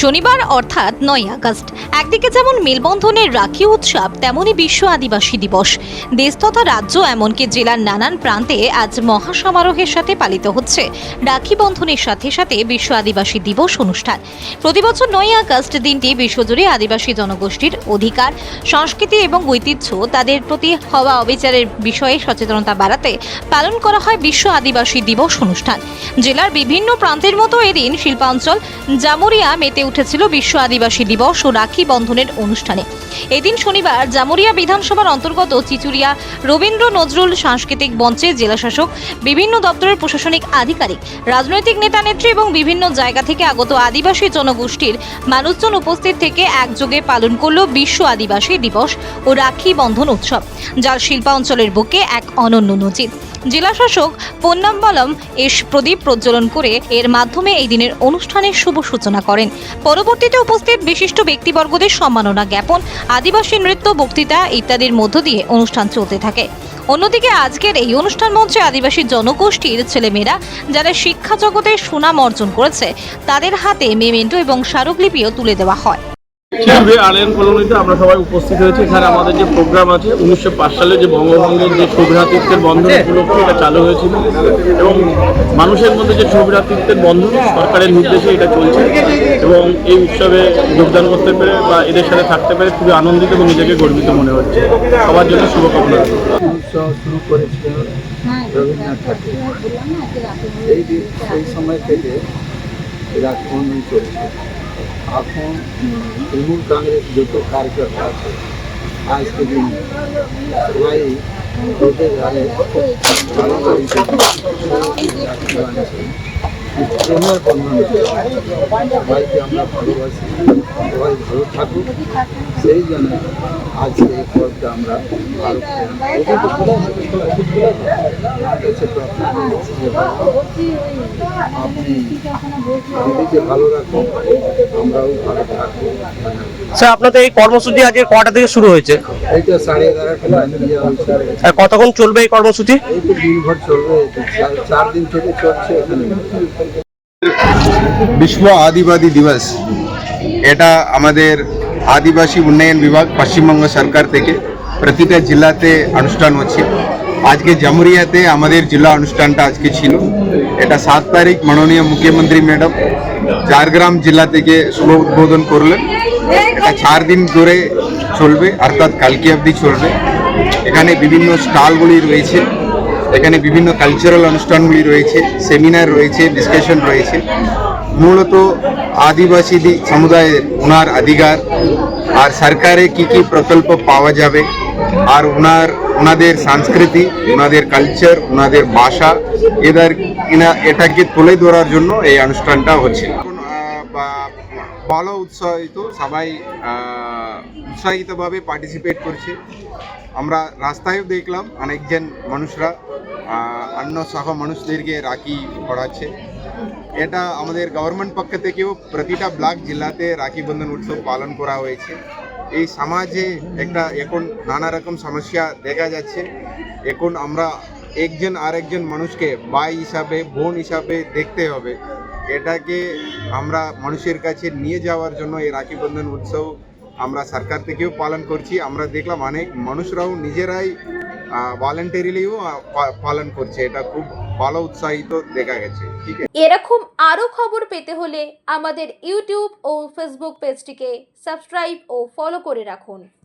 শনিবার অর্থাৎ নয় আগস্ট। একদিকে যেমন মেলবন্ধনের রাখি উৎসব তেমনই বিশ্ব আদিবাসী দিবস। দেশ তথা রাজ্য এমনকি জেলার নানান প্রান্তে আজ মহাসমারোহের সাথে পালিত হচ্ছে। রাখি বন্ধনের সাথে সাথে বিশ্ব আদিবাসী দিবস অনুষ্ঠান। প্রতিবছর নয় আগস্ট দিনটি বিশ্বজুড়ে আদিবাসী জনগোষ্ঠীর অধিকার, সংস্কৃতি এবং ঐতিহ্য তাদের প্রতি হওয়া অবিচারের বিষয়ে সচেতনতা বাড়াতে পালন করা হয় বিশ্ব আদিবাসী দিবস অনুষ্ঠান। জেলার বিভিন্ন প্রান্তের মতো এদিন শিল্পাঞ্চল, জামুরিয়া, মেতে উঠেছিল বিশ্ব আদিবাসী দিবস ও রাখি বন্ধনের অনুষ্ঠানে। এদিন শনিবার জামুরিয়া বিধানসভার অন্তর্গত চিচুরিয়া রবীন্দ্র নজরুল সাংস্কৃতিক মঞ্চে জেলাশাসক, বিভিন্ন দপ্তরের প্রশাসনিক আধিকারিক, রাজনৈতিক নেতা নেত্রী এবং বিভিন্ন জায়গা থেকে আগত আদিবাসী জনগোষ্ঠীর মানুষজন উপস্থিত থেকে একযোগে পালন করল বিশ্ব আদিবাসী দিবস ও রাখি বন্ধন উৎসব, যার শিল্পাঞ্চলের বুকে এক অনন্য নজির। জেলাশাসক পন্নাম্বলম এস প্রদীপ প্রজ্বলন করে এর মাধ্যমে এই দিনের অনুষ্ঠানের শুভ সূচনা করেন। পরবর্তীতে উপস্থিত বিশিষ্ট ব্যক্তিবর্গদের সম্মাননা জ্ঞাপন, আদিবাসী নৃত্য, বক্তৃতা ইত্যাদির মধ্য দিয়ে অনুষ্ঠান চলতে থাকে। অন্যদিকে আজকের এই অনুষ্ঠান মঞ্চে আদিবাসী জনগোষ্ঠীর ছেলেমেয়েরা, যারা শিক্ষা জগতে সুনাম অর্জন করেছে, তাদের হাতে মেমেন্টো এবং স্মারকলিপিও তুলে দেওয়া হয়। আলিয়ান কলোনিতে আমরা সবাই উপস্থিত হয়েছি? এখানে আমাদের যে প্রোগ্রাম আছে উনিশশো পাঁচ সালে যে বঙ্গভঙ্গের যে সুভ্রাতৃত্বের বন্ধন উপলক্ষে এটা চালু হয়েছিল। এবং মানুষের মধ্যে যে সুভ্রাতৃত্বের বন্ধন সরকারের নির্দেশে এটা চলছে। এবং এই উৎসবে যোগদান করতে পেরে বা এদের সাথে থাকতে পেরে খুবই আনন্দিত এবং নিজেকে গর্বিত মনে হচ্ছে। সবার জন্য শুভকামনা শুরু ঠাকুর। সেই সময় থেকে রাজবন্ধন চলছে। এখন তৃণমূল কংগ্রেস যত কার্যকর্তা আছে আজকে দিন সবাই রোদের ধারে ভালোভাবে প্রেমের বন্ধন সবাইকে আমরা ভালোবাসি সবাই ভালো থাকুক সেই জন্য আজকে এই আমরা ভালো আপনি ভালো রাখুন আমরাও ভালো থাকব স্যার, আপনাদের এই কর্মসূচি আজকে কটা থেকে শুরু হয়েছে? কতক্ষণ চলবে এই কর্মসূচি? চলবে, চার দিন থেকে চলছে এখানে। বিশ্ব আদিবাদী দিবস। এটা আমাদের আদিবাসী উন্নয়ন বিভাগ পশ্চিমবঙ্গ সরকার থেকে প্রতিটা জেলাতে অনুষ্ঠান হচ্ছে। আজকে জামুরিয়াতে আমাদের জেলা অনুষ্ঠানটা আজকে ছিল। এটা সাত তারিখ মাননীয় মুখ্যমন্ত্রী ম্যাডাম ঝাড়গ্রাম জেলা থেকে শুভ উদ্বোধন করলেন। এটা চার দিন ধরে চলবে, অর্থাৎ কালকে অবধি চলবে। এখানে বিভিন্ন স্টলগুলি রয়েছে। এখানে বিভিন্ন কালচারাল অনুষ্ঠানগুলি রয়েছে সেমিনার রয়েছে ডিসকাশন রয়েছে। মূলত আদিবাসী সমুদায়ের ওনার অধিকার, আর সরকারে কি কি প্রকল্প পাওয়া যাবে, আর ওনার ওনাদের সংস্কৃতি ওনাদের কালচার ওনাদের ভাষা, এদের কিনা, এটাকে তুলে ধরার জন্য এই অনুষ্ঠানটা হচ্ছে। ভালো উৎসাহিত, সবাই উৎসাহিতভাবে পার্টিসিপেট করছে। আমরা রাস্তায়ও দেখলাম অনেকজন মানুষরা অন্য সহ মানুষদেরকে রাখি পড়াচ্ছে এটা আমাদের গভর্নমেন্ট পক্ষ থেকেও প্রতিটা ব্লক জেলাতে রাখি বন্ধন উৎসব পালন করা হয়েছে। এই সমাজে একটা এখন নানা রকম সমস্যা দেখা যাচ্ছে। এখন আমরা একজন আরেকজন মানুষকে ভাই হিসাবে, বোন হিসাবে দেখতে হবে। এটাকে আমরা মানুষের কাছে নিয়ে যাওয়ার জন্য এই রাখি বন্ধন উৎসব আমরা সরকার থেকেও পালন করছি। আমরা দেখলাম অনেক মানুষরাও নিজেরাই ভলেন্টারিলিও পালন করছে। এটা খুব ভালো উৎসাহিত দেখা গেছে। ঠিক আছে? এরকম আরও খবর পেতে হলে আমাদের ইউটিউব ও ফেসবুক পেজটিকে সাবস্ক্রাইব ও ফলো করে রাখুন।